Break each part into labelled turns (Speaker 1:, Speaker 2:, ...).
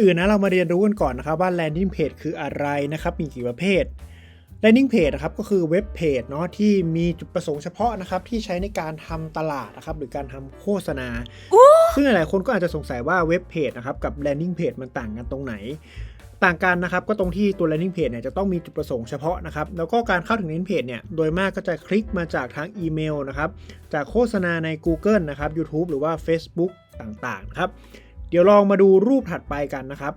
Speaker 1: อื่นนะเรามาเรียนรู้กันก่อนนะครับว่า landing page คืออะไรนะครับ มีกี่ประเภท landing page นะครับก็คือเว็บเพจเนาะที่มีจุดประสงค์เฉพาะนะครับที่ใช้ในการทำตลาดนะครับหรือการทำโฆษณา ซึ่งหลายๆคนก็อาจจะสงสัยว่าเว็บเพจนะครับกับ landing page มันต่างกันตรงไหน ต่างกันนะครับก็ตรงที่ตัว landing page เนี่ยจะต้องมีจุดประสงค์เฉพาะนะครับแล้วก็การเข้าถึง landing page เนี่ยโดยมากก็จะคลิกมาจากทางอีเมลนะครับจากโฆษณาใน Google นะครับ YouTube หรือว่า Facebook ต่างๆนะครับเดี๋ยวลองมาดูรูปถัดไปกันนะครับ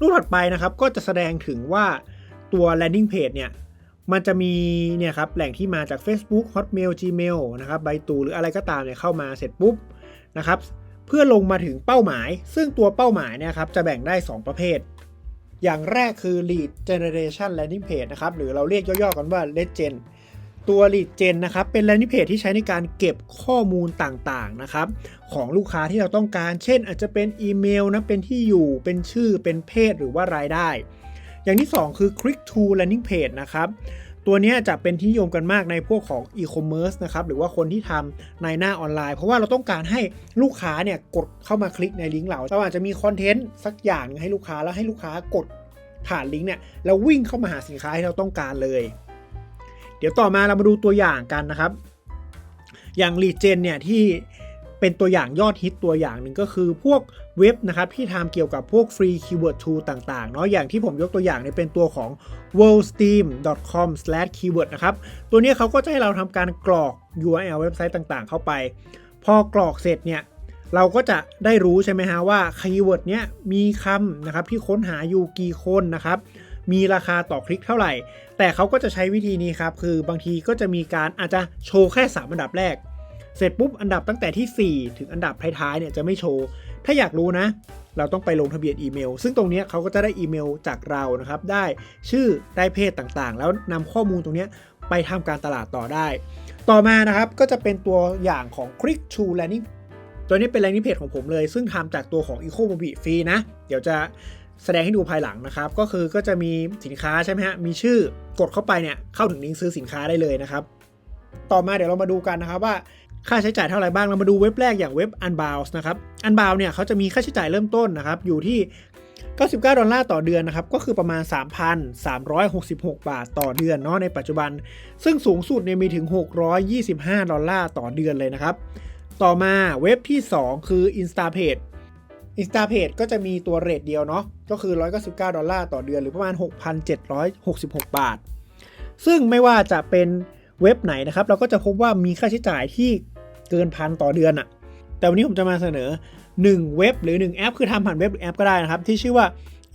Speaker 1: รูปถัดไปนะครับก็จะแสดงถึงว่าตัว landing page เนี่ยมันจะมีเนี่ยครับแหล่งที่มาจาก Facebook Hotmail Gmail นะครับใบตูหรืออะไรก็ตามเนี่ยเข้ามาเสร็จปุ๊บนะครับ เพื่อลงมาถึงเป้าหมาย ซึ่งตัวเป้าหมายเนี่ยครับจะแบ่งได้ 2 ประเภท อย่างแรกคือ lead generation landing page นะครับหรือเราเรียกย่อๆกันว่า lead gen ตัว lead gen นะครับ เป็น landing page ที่ใช้ในการเก็บข้อมูลต่างๆ นะครับ ของลูกค้าที่เราต้องการ เช่น อาจจะเป็นอีเมลนะ เป็นที่อยู่ เป็นชื่อ เป็นเพศ หรือว่ารายได้ อย่างที่ 2 คือ click to landing page นะครับ ตัวนี้จะเป็นที่นิยมกันมากในพวกของ e-commerce นะครับ หรือว่าคนที่ทำในหน้าออนไลน์ เพราะว่าเราต้องการให้ลูกค้าเนี่ยกดเข้ามาคลิกในลิงก์เรา เราอาจจะมีคอนเทนต์สักอย่างหนึ่งให้ลูกค้าแล้วให้ลูกค้ากดผ่านลิงก์เนี่ยแล้ววิ่งเข้ามาหาสินค้าที่เราต้องการเลย เดี๋ยวต่อมาเรามาดูตัวอย่างกันนะครับ อย่าง Lead Gen เนี่ยที่เป็นตัวอย่างยอดฮิตตัวอย่างหนึ่งก็คือพวกเว็บนะครับที่ทำเกี่ยวกับพวก free keyword tool ต่างๆเนาะอย่างที่ผมยกตัวอย่างเนี่ยเป็นตัวของ worldsteam.com/keyword นะครับตัวนี้เขาก็จะให้เราทำการกรอก URL เว็บไซต์ต่างๆ เข้าไป พอกรอกเสร็จเนี่ยเราก็จะได้รู้ใช่ไหมฮะว่าคีย์เวิร์ดเนี้ยมีคำนะครับที่ค้นหาอยู่กี่คนนะครับ มีราคาต่อคลิกเท่าไหร่ แต่เขาก็จะใช้วิธีนี้ครับ คือบางทีก็จะมีการอาจจะโชว์แค่ 3 อันดับแรก เสร็จปุ๊บอันดับตั้งแต่ที่ 4 ถึงอันดับท้ายๆเนี่ยจะไม่โชว์ ถ้าอยากรู้นะ เราต้องไปลงทะเบียนอีเมล ซึ่งตรงนี้เขาก็จะได้อีเมลจากเรานะครับ ได้ชื่อได้เพศต่างๆ แล้วนำข้อมูลตรงนี้ไปทำการตลาดต่อได้ ต่อมานะครับก็จะเป็นตัวอย่างของ Click to Landing ตัวนี้เป็น landing page ของผมเลย ซึ่งทำจากตัวของ Eco m o b i ฟรีนะ เดี๋ยวจะ แสดงให้ดูภายหลังนะครับ ก็คือก็จะมีสินค้าใช่ไหมฮะ มีชื่อกดเข้าไปเนี่ย เข้าถึงลิงก์ซื้อสินค้าได้เลยนะครับ ต่อมาเดี๋ยวเรามาดูกันนะครับว่าค่าใช้จ่ายเท่าไหร่บ้าง เรามาดูเว็บแรกอย่างเว็บ Unbound นะครับ Unbound เนี่ยเขาจะมีค่าใช้จ่ายเริ่มต้นนะครับ อยู่ที่ 99 ดอลลาร์ต่อเดือนนะครับ ก็คือประมาณ 3,366 บาทต่อเดือนเนาะในปัจจุบัน ซึ่งสูงสุดเนี่ยมีถึง 625 ดอลลาร์ต่อเดือนเลยนะครับ ต่อมาเว็บที่ 2 คือ Instapage Instapage ก็จะมีตัวเรทเดียวเนาะก็คือ 199 ดอลลาร์ต่อเดือนหรือประมาณ 6,766 บาท ซึ่งไม่ว่าจะเป็นเว็บไหนนะครับ เราก็จะพบว่ามีค่าใช้จ่ายที่เกินพันต่อเดือนอะแต่วันนี้ผมจะมาเสนอ 1 เว็บหรือ 1 แอป คือทำผ่านเว็บหรือแอปก็ได้นะครับ ที่ชื่อว่า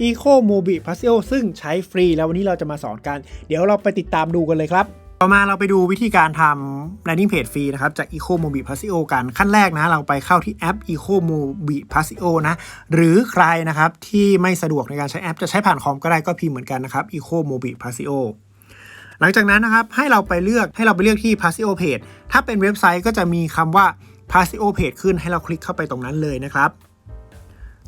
Speaker 1: Eco Mobi Pasio ซึ่งใช้ฟรี แล้ววันนี้เราจะมาสอนกัน เดี๋ยวเราไปติดตามดูกันเลยครับ ต่อมาเราไปดูวิธีการทำ landing page ฟรีนะครับ จาก Eco Mobi Pasio กันขั้นแรกนะ เราไปเข้าที่แอป Eco Mobi Pasio นะ หรือใครนะครับ ที่ไม่สะดวกในการใช้แอป จะใช้ผ่านคอมก็ได้ก็พิมพ์เหมือนกันนะครับ Eco Mobi Pasio หลังจากนั้นนะครับ ให้เราไปเลือกให้เราไปเลือกที่ Pasio Page ถ้าเป็นเว็บไซต์ก็จะมีคำว่า Pasio Page ขึ้นให้เราคลิกเข้าไปตรงนั้นเลยนะครับ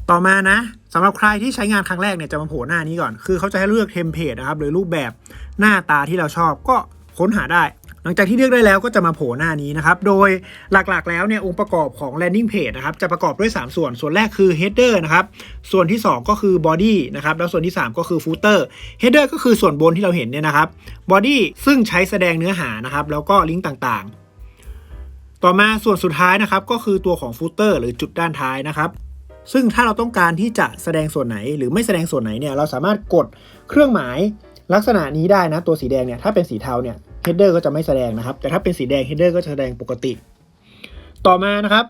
Speaker 1: ต่อมานะสำหรับใครที่ใช้งานครั้งแรกเนี่ยจะมาโผล่หน้านี้ก่อน คือเขาจะให้เลือกเทมเพลตนะครับหรือรูปแบบหน้าตาที่เราชอบก็ ค้นหาได้ หลังจากที่เลือกได้แล้วก็จะมาโผล่หน้านี้นะครับ โดยหลักๆ แล้วเนี่ยองค์ประกอบของ landing page นะครับจะประกอบด้วย 3 ส่วน ส่วนแรกคือ header นะครับ ส่วนที่ 2 ก็คือ body นะครับ แล้วส่วนที่ 3 ก็คือ footer header ก็คือส่วนบนที่เราเห็นเนี่ยนะครับ body ซึ่งใช้แสดงเนื้อหานะครับ แล้วก็ลิงก์ต่างๆ ต่อมาส่วนสุดท้ายนะครับก็คือตัวของ footer หรือจุดด้านท้ายนะครับซึ่งถ้าเราต้องการที่จะแสดงส่วนไหน หรือไม่แสดงส่วนไหนเนี่ยเราสามารถกดเครื่องหมายลักษณะนี้ได้นะตัวสีแดงเนี่ยถ้าเป็นสีเทาเนี่ย header ก็จะไม่แสดงนะครับ แต่ถ้าเป็นสีแดง header ก็จะแสดงปกติ ต่อมานะครับ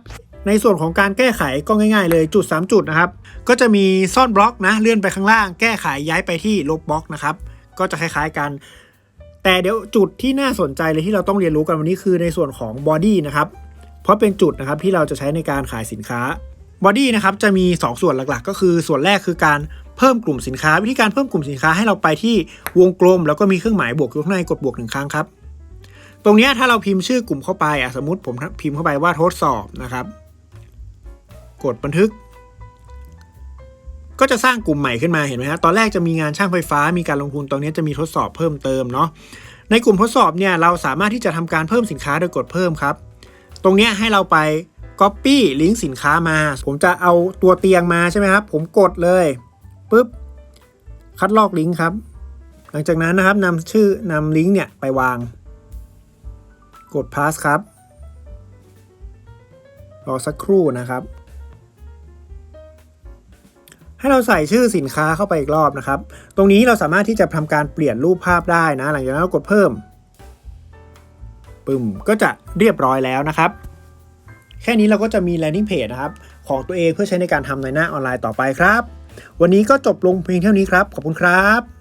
Speaker 1: ในส่วนของการแก้ไขก็ง่าย ๆ เลยจุด 3 จุดนะครับ ก็จะมีซ่อนบล็อกนะ เลื่อนไปข้างล่าง แก้ไขย้ายไปที่ลบบล็อกนะครับ ก็จะคล้ายๆกัน แต่เดี๋ยวจุดที่น่าสนใจเลยที่เราต้องเรียนรู้กันวันนี้คือในส่วนของบอดี้นะครับ เพราะเป็นจุดนะครับที่เราจะใช้ในการขายสินค้าบอดี้นะครับจะมี 2 ส่วนหลักๆ ก็คือส่วนแรกคือการ เพิ่มกลุ่มสินค้า วิธีการเพิ่มกลุ่มสินค้าให้เราไปที่วงกลม แล้วก็มีเครื่องหมายบวกอยู่ข้างในกดบวกหนึ่งครั้งครับ ตรงนี้ถ้าเราพิมพ์ชื่อกลุ่มเข้าไปอะสมมติผมพิมพ์เข้าไปว่าทดสอบนะครับ กดบันทึก ก็จะสร้างกลุ่มใหม่ขึ้นมาเห็นไหมฮะตอนแรกจะมีงานช่างไฟฟ้า มีการลงทุนตรงนี้จะมีทดสอบเพิ่มเติมเนาะในกลุ่มทดสอบเนี่ยเราสามารถที่จะทำการเพิ่มสินค้าโดยกดเพิ่มครับ ตรงนี้ให้เราไป Copy ลิงก์สินค้ามา ผมจะเอาตัวเตียงมาใช่ไหมครับ ผมกดเลย ปุ๊บ คัดลอกลิงก์ครับ หลังจากนั้นนะครับนำชื่อนำลิงก์เนี่ยไปวาง กด pass ครับ รอสักครู่นะครับ ให้เราใส่ชื่อสินค้าเข้าไปอีกรอบนะครับ ตรงนี้เราสามารถที่จะทำการเปลี่ยนรูปภาพได้นะ หลังจากนั้นเรากดเพิ่ม ปึ้ม ก็จะเรียบร้อยแล้วนะครับแค่นี้เราก็จะมี landing page นะครับ ของตัวเองเพื่อใช้ในการทำในหน้าออนไลน์ต่อไปครับ วันนี้ก็จบลงเพียงเท่านี้ครับ ขอบคุณครับ